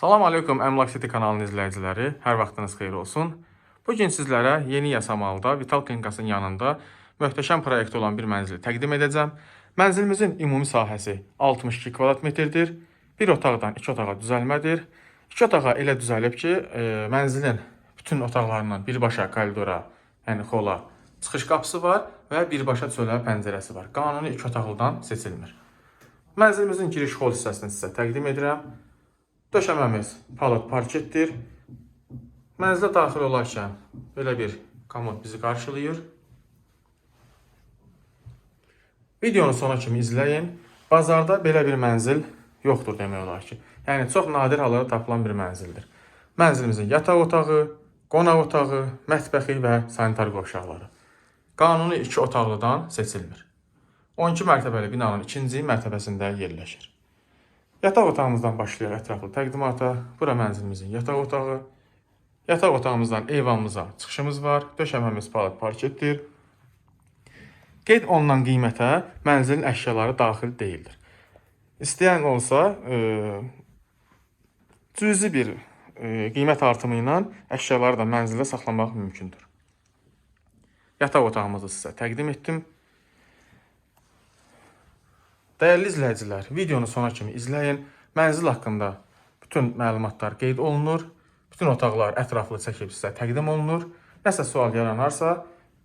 Salam aleykum Əmlak City kanalının izləyiciləri. Hər vaxtınız xeyir olsun. Bu gün sizlərə yeni Yasamalda Vital Klinikasının yanında möhtəşəm proyekti olan bir mənzili təqdim edəcəm. Mənzilimizin ümumi sahəsi 62 kvadrat metrdir. Bir otaqdan iki otağa düzəlmədir. İki otağa elə düzəlib ki, e, mənzilin bütün otaqlarından birbaşa koridora, yəni xola çıxış qapısı var və birbaşa çölə pəncərəsi var. Qanuni iki otaqlıdan seçilmir. Mənzilimizin giriş hol hissəsini sizə təqdim edirəm. Döşəməmiz palat parketdir. Mənzilə daxil olarkən belə bir komod bizi qarşılayır. Videonu sona kimi izləyin. Bazarda belə bir mənzil yoxdur demək olar ki. Yəni çox nadir hallarda tapılan bir mənzildir. Mənzilimizin yataq otağı, qonaq otağı, mətbəxi və sanitar qovşaqları. Qanuni 2 otaqlıdan seçilmir. 12 mərtəbəli binanın ikinci mərtəbəsində yerləşir. Yataq otağımızdan başlayaq ətraflı təqdimata. Bura mənzilimizin yataq otağı. Yataq otağımızdan eyvanımıza çıxışımız var. Döşəməmiz palat parketdir. Qeyd olunan qiymətə mənzilin əşyaları daxil deyildir. İstəyən olsa, e, cüzi bir e, qiymət artımı ilə əşyaları da mənzildə saxlamaq mümkündür. Yataq otağımızı sizə təqdim etdim. Dəyərli izləyicilər, videonu sona kimi izləyin. Mənzil haqqında bütün məlumatlar qeyd olunur. Bütün otaqlar ətraflı çəkib sizə təqdim olunur. Nəsə sual yaranarsa,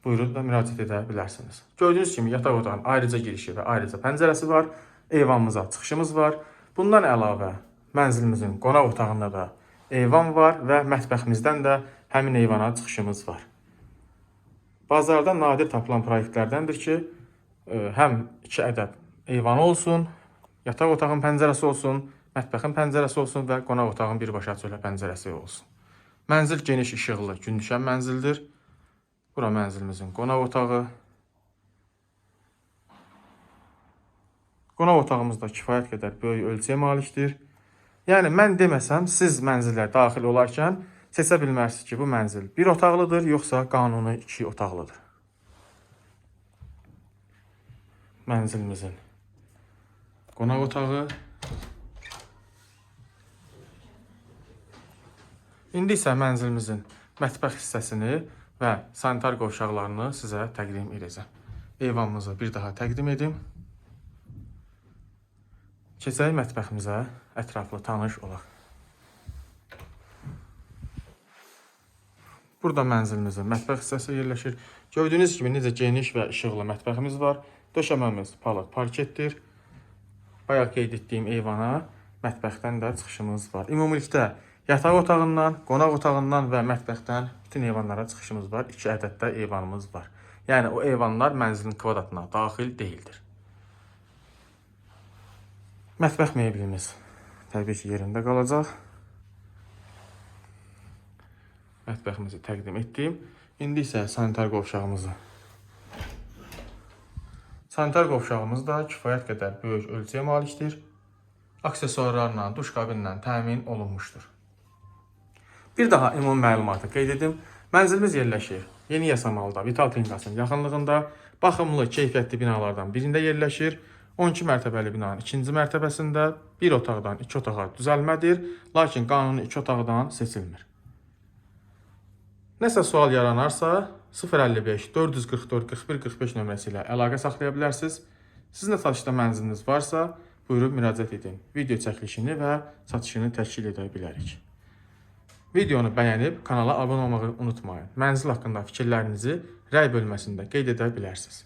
buyurun da müraciət edə bilərsiniz. Gördüyünüz kimi yataq otağının ayrıca girişi və ayrıca pəncərəsi var. Eyvanımıza çıxışımız var. Bundan əlavə mənzilimizin qonaq otağında da eyvan var və mətbəximizdən də həmin eyvana çıxışımız var. Bazarda nadir tapılan proyektlərdəndir ki, e, həm 2 ədəd eyvanı olsun, yataq otağın pəncərəsi olsun, mətbəxin pəncərəsi olsun və qonaq otağın birbaşa çölə pəncərəsi olsun. Mənzil geniş işıqlı, gün düşən mənzildir. Bura mənzilimizin qonaq otağı. Qonaq otağımız da kifayət qədər böyük ölçüyə malikdir. Yəni mən deməsəm, siz mənzillə daxil olarkən seçə bilmərsiniz ki, bu mənzil bir otaqlıdır, yoxsa qanuni iki otaqlıdır. Mənzilimizin qonaq otağı. İndi isə mənzilimizin mətbəx hissəsini və sanitar qovşaqlarını sizə təqdim edəcəm. Eyvanımızı bir daha təqdim edim. Keçək mətbəximizə ətraflı tanış olaq. Burada mənzilimizin mətbəx hissəsi yerləşir. Gördüyünüz kimi necə geniş və işıqlı mətbəximiz var. Döşəməmiz palat parketdir. Bayaq qeyd etdiyim eyvana mətbəxdən də çıxışımız var. Ümumilikdə yataq otağından, qonaq otağından və mətbəxdən bütün eyvanlara çıxışımız var. 2 ədəd də eyvanımız var. Yəni o eyvanlar mənzilin kvadratına daxil deyildir. Mətbəx meblimiz təbii ki yerində qalacaq. Mətbəximizi təqdim etdim. İndi isə sanitar qovşağımızı. Sanitar qovşağımız da kifayət qədər böyük ölçüyə malikdir. Aksesuarlarla, duş kabinlə təmin olunmuşdur. Bir daha ümumi məlumatı qeyd edim. Mənzilimiz yerləşir Yeni Yasamalda, Vital Klinikasının yaxınlığında baxımlı, keyfiyyətli binalardan birində yerləşir. 12 mərtəbəli binanın ikinci mərtəbəsində bir otaqdan iki otağa düzəlmədir, lakin qanuni iki otaqdan seçilmir. Nəsə sual yaranarsa 055 444 41 45 nömrəsi ilə əlaqə saxlaya bilərsiniz. Sizin də satışda mənziliniz varsa, buyurub müraciət edin. Video çəkilişini və satışını təşkil edə bilərik. Videonu bəyənib kanala abunə olmağı unutmayın. Mənzil haqqında fikirlərinizi rəy bölməsində qeyd edə bilərsiniz.